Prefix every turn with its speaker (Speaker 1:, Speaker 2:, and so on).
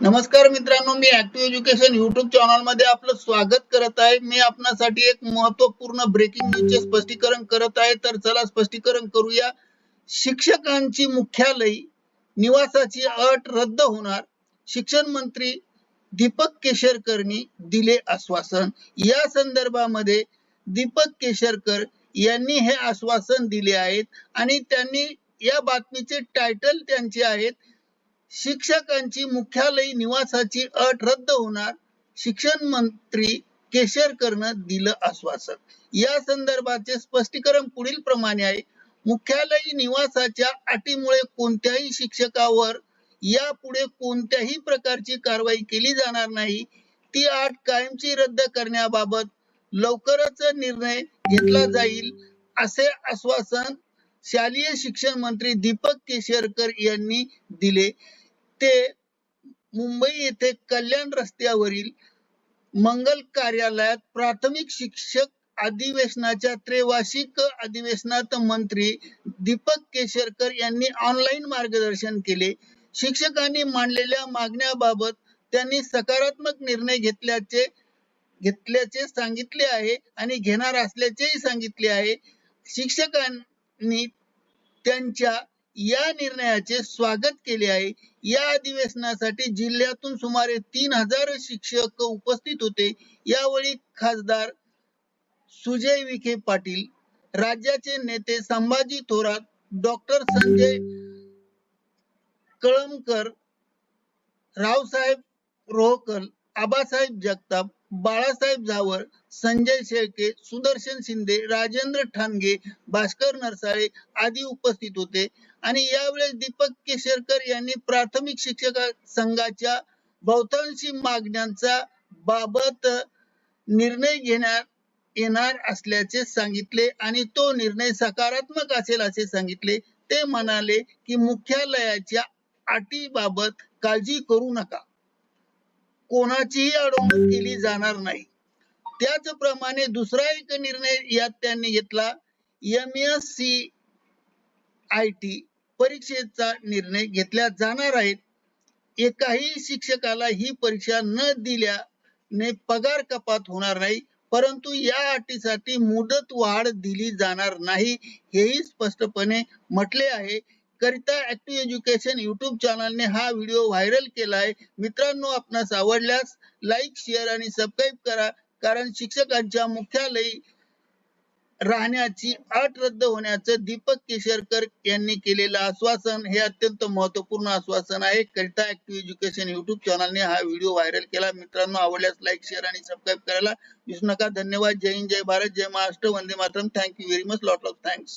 Speaker 1: नमस्कार मित्रांनो मी ऍक्टिव्ह एज्युकेशन युट्यूब चॅनलमध्ये आपलं स्वागत करत आहे. मी आपणासाठी एक महत्त्वपूर्ण ब्रेकिंग न्यूजचे स्पष्टीकरण करत आहे. तर चला स्पष्टीकरण करूया. शिक्षकांची मुख्यालय निवासाची अट रद्द होणार. शिक्षण मंत्री दीपक केशरकरनी दिले आश्वासन. या संदर्भामध्ये दीपक केशरकर यांनी हे आश्वासन दिले आहेत. आणि त्यांनी या बातमीचे टायटल त्यांचे आहेत. शिक्षकांची मुख्यालयी निवासाची अट रद्द होणार शिक्षण मंत्री केशरकरनं दिलं आश्वासन. या संदर्भाचे स्पष्टीकरण पुढील प्रमाणे आहे. मुख्यालयी निवासाच्या अटीमुळे कोणत्याही शिक्षकावर यापुढे कोणत्याही प्रकारची कारवाई केली जाणार नाही. ती अट कायमची रद्द करण्याबाबत लवकरच निर्णय घेतला जाईल असे आश्वासन शालेय शिक्षण मंत्री दीपक केशरकर यांनी दिले. ते मुंबई येथे कल्याण रस्त्यावरील मंगल कार्यालयात प्राथमिक शिक्षक अधिवेशनाच्या त्रेवार्षिक अधिवेशनात मंत्री दीपक केशरकर यांनी ऑनलाईन मार्गदर्शन केले. शिक्षकांनी मांडलेल्या मागण्याबाबत त्यांनी सकारात्मक निर्णय घेतल्याचे घेतल्याचे सांगितले आहे आणि घेणार असल्याचेही सांगितले आहे. शिक्षकांनी त्यांच्या या निर्णयाचे स्वागत केले आहे. या अधिवेशनासाठी जिल्ह्यातून सुमारे तीन हजार शिक्षक उपस्थित होते. यावेळी खासदार सुजय विखे पाटील राज्याचे नेते संभाजी थोरात डॉक्टर संजय कळमकर रावसाहेब रोहकल आबासाहेब जगताप बाळासाहेब जावर संजय शेळके सुदर्शन शिंदे राजेंद्र ठाणगे भास्कर नरसाळे आदी उपस्थित होते. आणि यावेळेस दीपक केशरकर यांनी प्राथमिक शिक्षक संघाच्या बहुतांशी मागण्यांचा बाबत निर्णय घेण्यात येणार असल्याचे सांगितले आणि तो निर्णय सकारात्मक असेल असे सांगितले. ते म्हणाले की मुख्यालयाच्या अटीबाबत काळजी करू नका. कोणाचीही अडवणूक केली जाणार नाही. त्याचप्रमाणे दुसरा एक निर्णय यात त्यांनी घेतला M S C I T परीक्षेचा निर्णय घेतल्या जाणार आहेत. एकाही शिक्षकाला ही परीक्षा न दिल्याने पगार कपात होणार नाही परंतु या अटीसाठी मुदत वाढ दिली जाणार नाही हेही स्पष्टपणे म्हटले आहे. करिता ऍक्टिव्ह एज्युकेशन युट्यूब चॅनलने हा व्हिडिओ व्हायरल केला आहे मित्रांनो आपणास आवडल्यास लाईक शेअर आणि सबस्क्राईब करा. कारण शिक्षकांच्या मुख्यालयी राहण्याची अट रद्द होण्याचं दीपक केशरकर यांनी केलेलं आश्वासन हे अत्यंत महत्त्वपूर्ण आश्वासन आहे. करिता ऍक्टिव्ह एज्युकेशन युट्यूब चॅनलने हा व्हिडिओ व्हायरल केला. मित्रांनो आवडल्यास लाईक शेअर आणि सबस्क्राईब करायला विसरू नका. धन्यवाद. जय हिंद जय भारत जय महाराष्ट्र. वंदे Mataram. Thank you very much lot of thanks